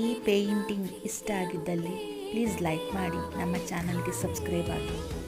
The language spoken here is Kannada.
ಈ ಪೇಂಟಿಂಗ್ ಇಷ್ಟ ಆಗಿದ್ದಲ್ಲಿ ಪ್ಲೀಸ್ ಲೈಕ್ ಮಾಡಿ. ನಮ್ಮ ಚಾನಲ್ಗೆ ಸಬ್ಸ್ಕ್ರೈಬ್ ಆಗಿ.